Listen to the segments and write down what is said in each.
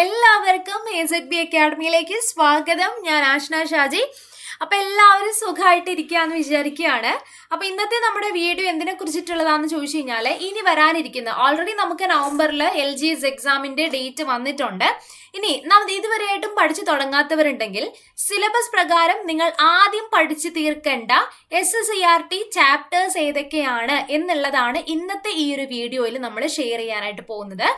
എല്ലാവർക്കും A set B അക്കാഡമിയിലേക്ക് സ്വാഗതം. ഞാൻ ആഷ്ന ഷാജി. അപ്പൊ എല്ലാവരും സുഖമായിട്ട് ഇരിക്കുകയെന്ന് വിചാരിക്കുകയാണ്. അപ്പൊ ഇന്നത്തെ നമ്മുടെ വീഡിയോ എന്തിനെ കുറിച്ചിട്ടുള്ളതാണെന്ന് ചോദിച്ചു കഴിഞ്ഞാൽ ഇനി വരാനിരിക്കുന്ന ഓൾറെഡി നമുക്ക് നവംബറിൽ എൽ ജി എസ് എക്സാമിന്റെ ഡേറ്റ് വന്നിട്ടുണ്ട്. ഇനി നമ്മൾ ഇതുവരെയായിട്ടും പഠിച്ചു തുടങ്ങാത്തവരുണ്ടെങ്കിൽ സിലബസ് പ്രകാരം നിങ്ങൾ ആദ്യം പഠിച്ചു തീർക്കേണ്ട S S R T chapters ഏതൊക്കെയാണ് എന്നുള്ളതാണ് ഇന്നത്തെ ഈ ഒരു വീഡിയോയിൽ നമ്മൾ ഷെയർ ചെയ്യാനായിട്ട് പോകുന്നത്.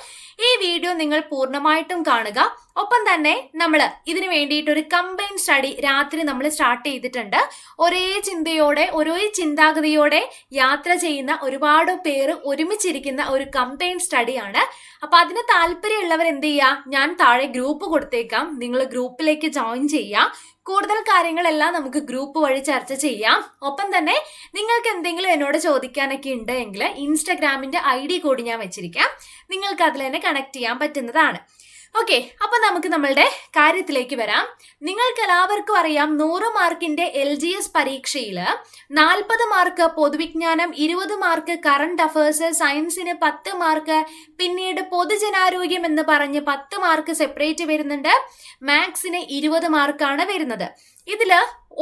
ഈ വീഡിയോ നിങ്ങൾ പൂർണമായിട്ടും കാണുക. ഒപ്പം തന്നെ നമ്മൾ ഇതിന് വേണ്ടിയിട്ട് ഒരു കമ്പൈൻ സ്റ്റഡി രാത്രി നമ്മൾ സ്റ്റാർട്ട് ചെയ്തിട്ടുണ്ട്. ഒരേ ചിന്തയോടെ ഒരേ ചിന്താഗതിയോടെ യാത്ര ചെയ്യുന്ന ഒരുപാട് പേര് ഒരുമിച്ചിരിക്കുന്ന ഒരു കമ്പൈൻ സ്റ്റഡിയാണ് അപ്പൊ അതിന് താല്പര്യമുള്ളവർ എന്ത് ചെയ്യുക ഞാൻ താഴെ ഗ്രൂപ്പ് കൊടുത്തേക്കാം. നിങ്ങൾ ഗ്രൂപ്പിലേക്ക് ജോയിൻ ചെയ്യാം. കൂടുതൽ കാര്യങ്ങളെല്ലാം നമുക്ക് ഗ്രൂപ്പ് വഴി ചർച്ച ചെയ്യാം. ഒപ്പം തന്നെ നിങ്ങൾക്ക് എന്തെങ്കിലും എന്നോട് ചോദിക്കാനൊക്കെ ഉണ്ടെങ്കിൽ ഇൻസ്റ്റഗ്രാമിന്റെ ഐ ഡി കൂടി ഞാൻ വെച്ചിരിക്കാം. നിങ്ങൾക്ക് അതിൽ തന്നെ കണക്ട് ചെയ്യാൻ പറ്റുന്നതാണ്. ഓക്കെ അപ്പൊ നമുക്ക് നമ്മളുടെ കാര്യത്തിലേക്ക് വരാം. നിങ്ങൾക്ക് എല്ലാവർക്കും അറിയാം നൂറ് മാർക്കിന്റെ എൽ ജി എസ് പരീക്ഷയിൽ നാൽപ്പത് മാർക്ക് പൊതുവിജ്ഞാനം ഇരുപത് മാർക്ക് കറണ്ട് അഫേഴ്സ് സയൻസിന് പത്ത് മാർക്ക് പിന്നീട് പൊതുജനാരോഗ്യം എന്ന് പറഞ്ഞ് പത്ത് മാർക്ക് സെപ്പറേറ്റ് വരുന്നുണ്ട്. മാത്സിന് ഇരുപത് മാർക്കാണ് വരുന്നത്. ഇതിൽ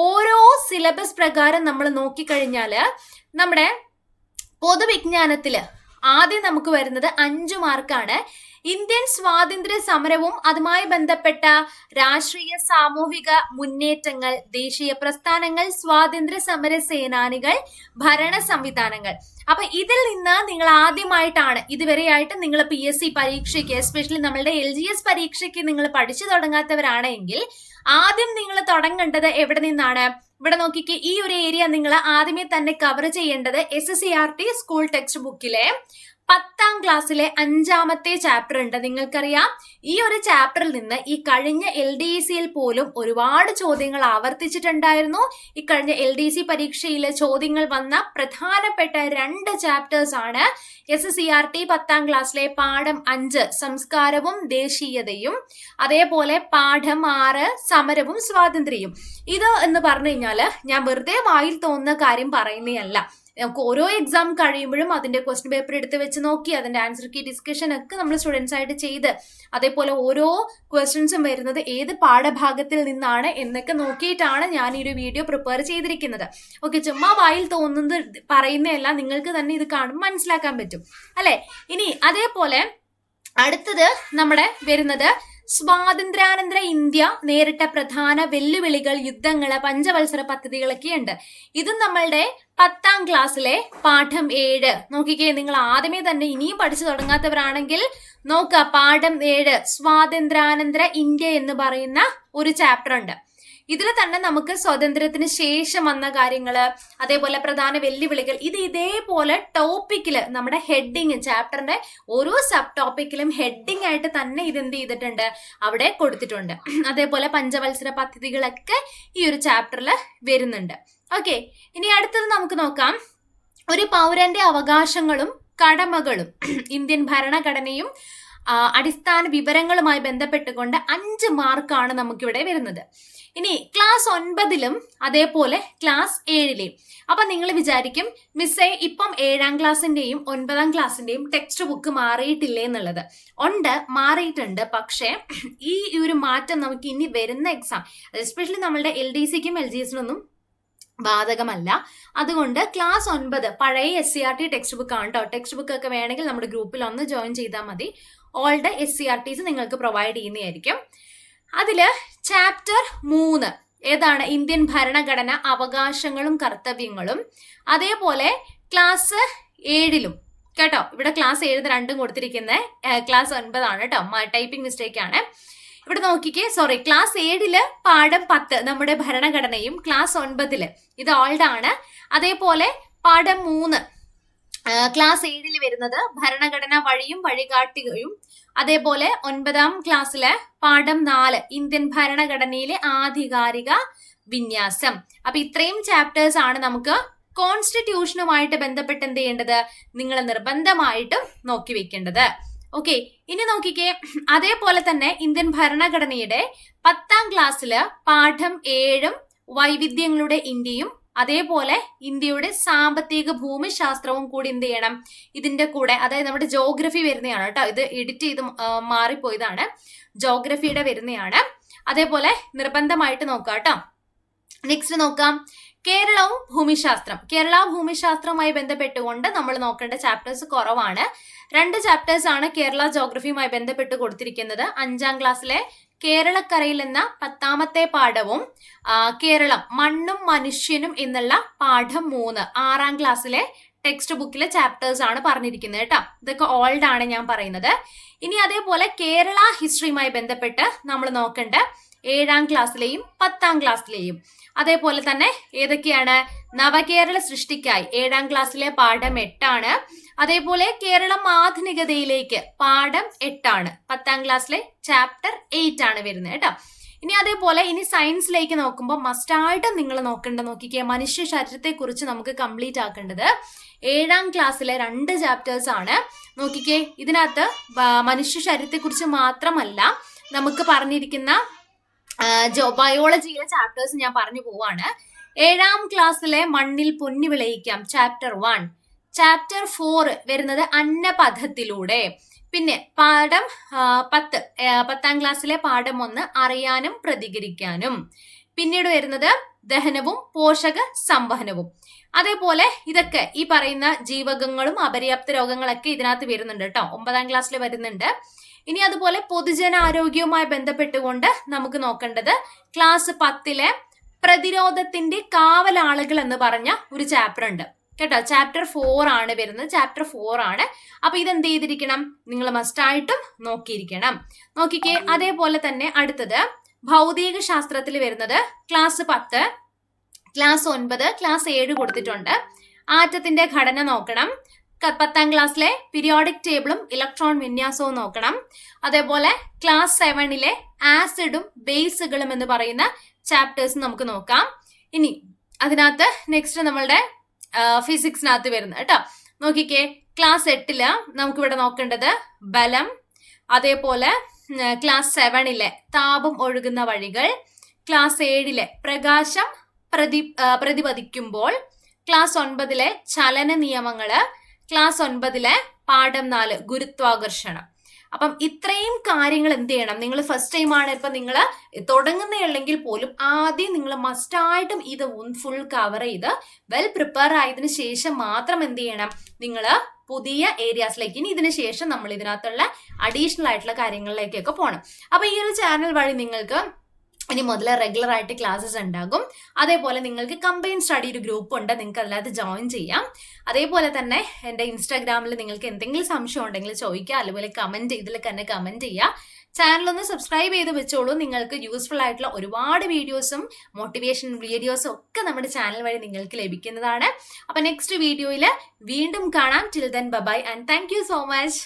ഓരോ സിലബസ് പ്രകാരം നമ്മൾ നോക്കിക്കഴിഞ്ഞാൽ നമ്മുടെ പൊതുവിജ്ഞാനത്തിൽ ആദ്യം നമുക്ക് വരുന്നത് അഞ്ചു മാർക്കാണ്. ഇന്ത്യൻ സ്വാതന്ത്ര്യ സമരവും അതുമായി ബന്ധപ്പെട്ട രാഷ്ട്രീയ സാമൂഹിക മുന്നേറ്റങ്ങൾ ദേശീയ പ്രസ്ഥാനങ്ങൾ സ്വാതന്ത്ര്യ സമര സേനാനികൾ ഭരണ സംവിധാനങ്ങൾ. അപ്പൊ ഇതിൽ നിന്ന് നിങ്ങൾ ആദ്യമായിട്ടാണ് ഇതുവരെയായിട്ട് നിങ്ങൾ പി എസ് സി പരീക്ഷയ്ക്ക് എസ്പെഷ്യലി നമ്മളുടെ എൽ ജി എസ് പരീക്ഷയ്ക്ക് നിങ്ങൾ പഠിച്ചു തുടങ്ങാത്തവരാണെങ്കിൽ ആദ്യം നിങ്ങൾ തുടങ്ങേണ്ടത് എവിടെ നിന്നാണ്? ഇവിടെ നോക്കിക്കേ ഈ ഒരു ഏരിയ നിങ്ങൾ ആദ്യമേ തന്നെ കവർ ചെയ്യേണ്ടത് S S C R T school text book പത്താം ക്ലാസ്സിലെ അഞ്ചാമത്തെ ചാപ്റ്റർ ഉണ്ട്. നിങ്ങൾക്കറിയാം ഈ ഒരു ചാപ്റ്ററിൽ നിന്ന് ഈ കഴിഞ്ഞ എൽ ഡി സിയിൽ പോലും ഒരുപാട് ചോദ്യങ്ങൾ ആവർത്തിച്ചിട്ടുണ്ടായിരുന്നു. ഈ കഴിഞ്ഞ എൽ ഡി സി പരീക്ഷയിലെ ചോദ്യങ്ങൾ വന്ന പ്രധാനപ്പെട്ട രണ്ട് ചാപ്റ്റേഴ്സ് ആണ്. എസ് സി ആർ ടി പത്താം ക്ലാസ്സിലെ പാഠം അഞ്ച് സംസ്കാരവും ദേശീയതയും അതേപോലെ പാഠം ആറ് സമരവും സ്വാതന്ത്ര്യവും. ഇത് എന്ന് പറഞ്ഞു കഴിഞ്ഞാൽ ഞാൻ വെറുതെ വായിൽ തോന്നുന്ന കാര്യം പറയുന്നതല്ല. നമുക്ക് ഓരോ എക്സാം കഴിയുമ്പോഴും അതിന്റെ ക്വസ്റ്റ്യൻ പേപ്പർ എടുത്ത് വെച്ച് നോക്കി അതിന്റെ ആൻസർ കീ ഡിസ്കഷൻ ഒക്കെ നമ്മൾ സ്റ്റുഡൻസ് ആയിട്ട് ചെയ്ത് അതേപോലെ ഓരോ ക്വസ്റ്റ്യൻസും വരുന്നത് ഏത് പാഠഭാഗത്തിൽ നിന്നാണ് എന്നൊക്കെ നോക്കിയിട്ടാണ് ഞാൻ ഈ ഒരു വീഡിയോ പ്രിപ്പയർ ചെയ്തിരിക്കുന്നത്. ഓക്കെ ചുമ്മാ വായിൽ തോന്നുന്നത് പറയുന്നതല്ല നിങ്ങൾക്ക് തന്നെ ഇത് കാണുമ്പോൾ മനസ്സിലാക്കാൻ പറ്റും. അല്ലെ? ഇനി അതേപോലെ അടുത്തത് നമ്മുടെ വരുന്നത് സ്വാതന്ത്ര്യാനന്തര ഇന്ത്യ നേരിട്ട പ്രധാന വെല്ലുവിളികൾ യുദ്ധങ്ങൾ പഞ്ചവത്സര പദ്ധതികളൊക്കെ ഉണ്ട്. ഇതും നമ്മളുടെ പത്താം ക്ലാസ്സിലെ പാഠം ഏഴ്. നോക്കിക്കേ നിങ്ങൾ ആദ്യമേ തന്നെ ഇനിയും പഠിച്ചു തുടങ്ങാത്തവരാണെങ്കിൽ നോക്കുക പാഠം ഏഴ് സ്വാതന്ത്ര്യാനന്തര ഇന്ത്യ എന്ന് പറയുന്ന ഒരു ചാപ്റ്റർ ഉണ്ട്. ഇതിൽ തന്നെ നമുക്ക് സ്വാതന്ത്ര്യത്തിന് ശേഷം വന്ന കാര്യങ്ങൾ അതേപോലെ പ്രധാന വെല്ലുവിളികൾ ഇത് ഇതേപോലെ ടോപ്പിക്കിൽ നമ്മുടെ ഹെഡിങ് ചാപ്റ്ററിന്റെ ഓരോ സബ് ടോപ്പിക്കിലും ഹെഡിങ് ആയിട്ട് തന്നെ ഇത് എന്ത് ചെയ്തിട്ടുണ്ട് അവിടെ കൊടുത്തിട്ടുണ്ട്. അതേപോലെ പഞ്ചവത്സര പദ്ധതികളൊക്കെ ഈ ഒരു ചാപ്റ്ററിൽ വരുന്നുണ്ട്. ഓക്കെ ഇനി അടുത്തത് നമുക്ക് നോക്കാം. ഒരു പൗരന്റെ അവകാശങ്ങളും കടമകളും ഇന്ത്യൻ ഭരണഘടനയും അടിസ്ഥാന വിവരങ്ങളുമായി ബന്ധപ്പെട്ടുകൊണ്ട് അഞ്ച് മാർക്കാണ് നമുക്കിവിടെ വരുന്നത്. ഇനി ക്ലാസ് ഒൻപതിലും അതേപോലെ ക്ലാസ് ഏഴിലെയും. അപ്പൊ നിങ്ങൾ വിചാരിക്കും മിസ്സേ ഇപ്പം ഏഴാം ക്ലാസ്സിന്റെയും ഒൻപതാം ക്ലാസ്സിന്റെയും ടെക്സ്റ്റ് ബുക്ക് മാറിയിട്ടില്ലേ എന്നുള്ളത്. ഉണ്ട് മാറിയിട്ടുണ്ട്. പക്ഷേ ഈ ഒരു മാറ്റം നമുക്ക് ഇനി വരുന്ന എക്സാം എസ്പെഷ്യലി നമ്മളുടെ എൽ ഡി സിക്കും എൽ ജി എസിനൊന്നും ബാധകമല്ല. അതുകൊണ്ട് ക്ലാസ് ഒൻപത് പഴയ S C R T text book ആണ് കേട്ടോ ടെക്സ്റ്റ് ബുക്ക് ഒക്കെ വേണമെങ്കിൽ നമ്മുടെ ഗ്രൂപ്പിൽ ഒന്ന് ജോയിൻ ചെയ്താൽ മതി. Old S C R T's നിങ്ങൾക്ക് പ്രൊവൈഡ് ചെയ്യുന്നതായിരിക്കും. അതിൽ ചാപ്റ്റർ മൂന്ന്. ഏതാണ്? ഇന്ത്യൻ ഭരണഘടന അവകാശങ്ങളും കർത്തവ്യങ്ങളും. അതേപോലെ ക്ലാസ് ഏഴിലും. കേട്ടോ? ഇവിടെ ക്ലാസ് ഏഴിന് രണ്ടും കൊടുത്തിരിക്കുന്നത് ക്ലാസ് ഒൻപതാണ് കേട്ടോ. ടൈപ്പിംഗ് മിസ്റ്റേക്ക് ആണ്. ഇവിടെ നോക്കിക്കേ. സോറി ക്ലാസ് ഏഴിൽ പാഠം പത്ത് നമ്മുടെ ഭരണഘടനയും ക്ലാസ് ഒൻപതിൽ. ഇത് ഓൾഡ് ആണ്. അതേപോലെ പാഠം മൂന്ന് ക്ലാസ് ഏഴിൽ വരുന്നത് ഭരണഘടന വഴിയും വഴികാട്ടിയും അതേപോലെ ഒൻപതാം ക്ലാസ്സിലെ പാഠം നാല് ഇന്ത്യൻ ഭരണഘടനയിലെ ആധികാരിക വിന്യാസം. അപ്പൊ ഇത്രയും ചാപ്റ്റേഴ്സ് ആണ് നമുക്ക് കോൺസ്റ്റിറ്റ്യൂഷനുമായിട്ട് ബന്ധപ്പെട്ട് എന്ത് ചെയ്യേണ്ടത്? നിങ്ങൾ നിർബന്ധമായിട്ടും നോക്കി വെക്കേണ്ടത്. ഓക്കെ ഇനി നോക്കിക്കേ. അതേപോലെ തന്നെ ഇന്ത്യൻ ഭരണഘടനയുടെ പത്താം ക്ലാസ്സിൽ പാഠം ഏഴും വൈവിധ്യങ്ങളുടെ ഇന്ത്യയും അതേപോലെ ഇന്ത്യയുടെ സാമ്പത്തിക ഭൂമിശാസ്ത്രവും കൂടി എന്ത് ചെയ്യണം? ഇതിന്റെ കൂടെ അതായത് നമ്മുടെ ജോഗ്രഫി വരുന്നതാണ് കേട്ടോ. ഇത് എഡിറ്റ് ചെയ്ത് മാറിപ്പോയതാണ്. ജോഗ്രഫിയുടെ വരുന്നതാണ്. അതേപോലെ നിർബന്ധമായിട്ട് നോക്കാം കേട്ടോ. നെക്സ്റ്റ് നോക്കാം. കേരളവും ഭൂമിശാസ്ത്രം. കേരള ഭൂമിശാസ്ത്രവുമായി ബന്ധപ്പെട്ടുകൊണ്ട് നമ്മൾ നോക്കേണ്ട ചാപ്റ്റേഴ്സ് കുറവാണ്. രണ്ട് ചാപ്റ്റേഴ്സ് ആണ് കേരള ജോഗ്രഫിയുമായി ബന്ധപ്പെട്ട് കൊടുത്തിരിക്കുന്നത്. അഞ്ചാം ക്ലാസ്സിലെ കേരളക്കരയിൽ എന്ന പത്താമത്തെ പാഠവും കേരളം മണ്ണും മനുഷ്യനും എന്നുള്ള പാഠം മൂന്ന് ആറാം ക്ലാസ്സിലെ ടെക്സ്റ്റ് ബുക്കിലെ ചാപ്റ്റേഴ്സ് ആണ് പറഞ്ഞിരിക്കുന്നത് കേട്ടോ. ഇതൊക്കെ ഓൾഡ് ആണ് ഞാൻ പറയുന്നത്. ഇനി അതേപോലെ കേരള ഹിസ്റ്ററിയുമായി ബന്ധപ്പെട്ട് നമ്മൾ നോക്കേണ്ട. ഏഴാം ക്ലാസ്സിലെയും പത്താം ക്ലാസ്സിലെയും. അതേപോലെ തന്നെ ഏതൊക്കെയാണ്? നവകേരള സൃഷ്ടിക്കായി ഏഴാം ക്ലാസ്സിലെ പാഠം എട്ടാണ്. അതേപോലെ കേരളം ആധുനികതയിലേക്ക് പാഠം എട്ടാണ്. പത്താം ക്ലാസ്സിലെ ചാപ്റ്റർ എയ്റ്റ് ആണ് വരുന്നത് കേട്ടോ. ഇനി അതേപോലെ ഇനി സയൻസിലേക്ക് നോക്കുമ്പോൾ മസ്റ്റായിട്ടും നിങ്ങൾ നോക്കേണ്ട നോക്കിക്കേ മനുഷ്യ ശരീരത്തെ കുറിച്ച് നമുക്ക് കംപ്ലീറ്റ് ആക്കേണ്ടത് ഏഴാം ക്ലാസ്സിലെ രണ്ട് ചാപ്റ്റേഴ്സ് ആണ്. നോക്കിക്കേ ഇതിനകത്ത് മനുഷ്യ ശരീരത്തെ കുറിച്ച് മാത്രമല്ല നമുക്ക് പറഞ്ഞിരിക്കുന്ന ബയോളജിയിലെ ചാപ്റ്റേഴ്സ് ഞാൻ പറഞ്ഞു പോവാണ്. ഏഴാം ക്ലാസ്സിലെ മണ്ണിൽ പൊന്നി വിളയിക്കാം ചാപ്റ്റർ വൺ ചാപ്റ്റർ ഫോർ വരുന്നത് അന്നപഥത്തിലൂടെ. പിന്നെ പാഠം പത്ത് പത്താം ക്ലാസ്സിലെ പാഠം ഒന്ന് അറിയാനും പ്രതികരിക്കാനും. പിന്നീട് വരുന്നത് ദഹനവും പോഷക സംവഹനവും. അതേപോലെ ഇതൊക്കെ ഈ പറയുന്ന ജീവകങ്ങളും അപര്യാപ്ത രോഗങ്ങളൊക്കെ ഇതിനകത്ത് വരുന്നുണ്ട് കേട്ടോ. ഒമ്പതാം ക്ലാസ്സിൽ വരുന്നുണ്ട്. ഇനി അതുപോലെ പൊതുജനാരോഗ്യവുമായി ബന്ധപ്പെട്ടുകൊണ്ട് നമുക്ക് നോക്കേണ്ടത് ക്ലാസ് പത്തിലെ പ്രതിരോധത്തിന്റെ കാവലാളുകൾ എന്ന് പറഞ്ഞ ഒരു ചാപ്റ്റർ ഉണ്ട്. കേട്ടോ? ചാപ്റ്റർ ഫോർ ആണ് വരുന്നത്. ചാപ്റ്റർ ഫോർ ആണ്. അപ്പൊ ഇതെന്ത് ചെയ്തിരിക്കണം? നിങ്ങൾ മസ്റ്റായിട്ടും നോക്കിയിരിക്കണം. നോക്കിക്കേ അതേപോലെ തന്നെ അടുത്തത് ഭൗതിക ശാസ്ത്രത്തിൽ വരുന്നത് ക്ലാസ് പത്ത് ക്ലാസ് ഒൻപത് ക്ലാസ് ഏഴ് കൊടുത്തിട്ടുണ്ട്. ആറ്റത്തിന്റെ ഘടന നോക്കണം. പത്താം ക്ലാസ്സിലെ പീരിയോഡിക് ടേബിളും ഇലക്ട്രോൺ വിന്യാസവും നോക്കണം. അതേപോലെ ക്ലാസ് സെവനിലെ ആസിഡും ബേസുകളും എന്ന് പറയുന്ന ചാപ്റ്റേഴ്സ് നമുക്ക് നോക്കാം. ഇനി അതിനകത്ത് നെക്സ്റ്റ് നമ്മളുടെ ഫിസിക്സിനകത്ത് വരുന്നത് കേട്ടോ. നോക്കിക്കേ ക്ലാസ് എട്ടിൽ നമുക്കിവിടെ നോക്കേണ്ടത് ബലം അതേപോലെ ക്ലാസ് സെവനിലെ താപം ഒഴുകുന്ന വഴികൾ ക്ലാസ് ഏഴിലെ പ്രകാശം പ്രതി പ്രതിപതിക്കുമ്പോൾ ക്ലാസ് ഒൻപതിലെ ചലന നിയമങ്ങൾ ക്ലാസ് ഒൻപതിലെ പാഠം നാല് ഗുരുത്വാകർഷണം. അപ്പം ഇത്രയും കാര്യങ്ങൾ എന്ത് ചെയ്യണം? നിങ്ങൾ ഫസ്റ്റ് ടൈം ആണ് ഇപ്പൊ നിങ്ങൾ തുടങ്ങുന്നതല്ലെങ്കിൽ പോലും ആദ്യം നിങ്ങൾ മസ്റ്റായിട്ടും ഇത് ഫുൾ കവർ ചെയ്ത് വെൽ പ്രിപ്പയർ ആയതിനു ശേഷം മാത്രം എന്ത് ചെയ്യണം? നിങ്ങൾ പുതിയ ഏരിയാസിലേക്ക് ഇനി ഇതിന് ശേഷം നമ്മൾ ഇതിനകത്തുള്ള അഡീഷണൽ ആയിട്ടുള്ള കാര്യങ്ങളിലേക്കൊക്കെ പോകണം അപ്പൊ ഈ ഒരു ചാനൽ വഴി നിങ്ങൾക്ക് ഇനി മുതൽ റെഗുലർ ആയിട്ട് ക്ലാസ്സസ് ഉണ്ടാകും. അതേപോലെ നിങ്ങൾക്ക് കമ്പൈൻ സ്റ്റഡി ഒരു ഗ്രൂപ്പ് ഉണ്ട് നിങ്ങൾക്ക് അതിനകത്ത് ജോയിൻ ചെയ്യാം. അതേപോലെ തന്നെ എന്റെ ഇൻസ്റ്റാഗ്രാമിൽ നിങ്ങൾക്ക് എന്തെങ്കിലും സംശയം ഉണ്ടെങ്കിൽ ചോദിക്കുക അതുപോലെ കമന്റ് ഇതിൽ തന്നെ കമന്റ് ചെയ്യുക. ചാനൽ ഒന്ന് സബ്സ്ക്രൈബ് ചെയ്ത് വെച്ചോളൂ. നിങ്ങൾക്ക് യൂസ്ഫുൾ ആയിട്ടുള്ള ഒരുപാട് വീഡിയോസും മോട്ടിവേഷൻ വീഡിയോസും ഒക്കെ നമ്മുടെ ചാനൽ വഴി നിങ്ങൾക്ക് ലഭിക്കുന്നതാണ്. അപ്പം നെക്സ്റ്റ് വീഡിയോയിൽ വീണ്ടും കാണാം. Till then bye bye and thank so much